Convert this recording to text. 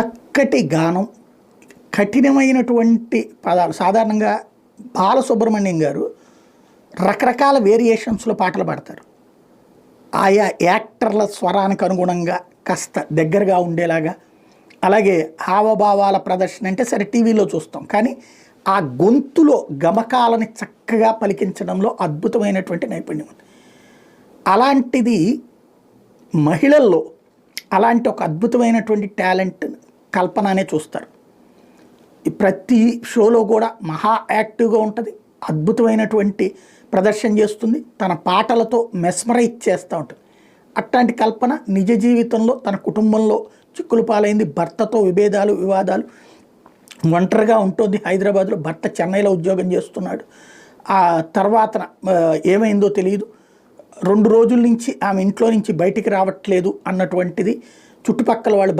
చక్కటి గానం కఠినమైనటువంటి పదాలు. సాధారణంగా బాలసుబ్రహ్మణ్యం గారు రకరకాల వేరియేషన్స్లో పాటలు పాడతారు. ఆయా యాక్టర్ల స్వరానికి అనుగుణంగా కాస్త దగ్గరగా ఉండేలాగా అలాగే హావభావాల ప్రదర్శన అంటే సరే టీవీలో చూస్తాం. కానీ ఆ గొంతులో గమకాలని చక్కగా పలికించడంలో అద్భుతమైనటువంటి నైపుణ్యం ఉంది. అలాంటిది మహిళల్లో అలాంటి ఒక అద్భుతమైనటువంటి టాలెంట్ కల్పన అనే చూస్తారు ప్రతి షోలో కూడా మహా యాక్టివ్గా ఉంటుంది. అద్భుతమైనటువంటి ప్రదర్శన చేస్తుంది. తన పాటలతో మెస్మరైజ్ చేస్తూ ఉంటుంది. అట్లాంటి కల్పన నిజ జీవితంలో తన కుటుంబంలో చిక్కులు పాలైంది. భర్తతో విభేదాలు వివాదాలు ఒంటరిగా ఉంటుంది. హైదరాబాద్లో భర్త చెన్నైలో ఉద్యోగం చేస్తున్నాడు. ఆ తర్వాత ఏమైందో తెలియదు రెండు రోజుల నుంచి ఆమె ఇంట్లో నుంచి బయటికి రావట్లేదు అన్నటువంటిది. చుట్టుపక్కల వాళ్ళు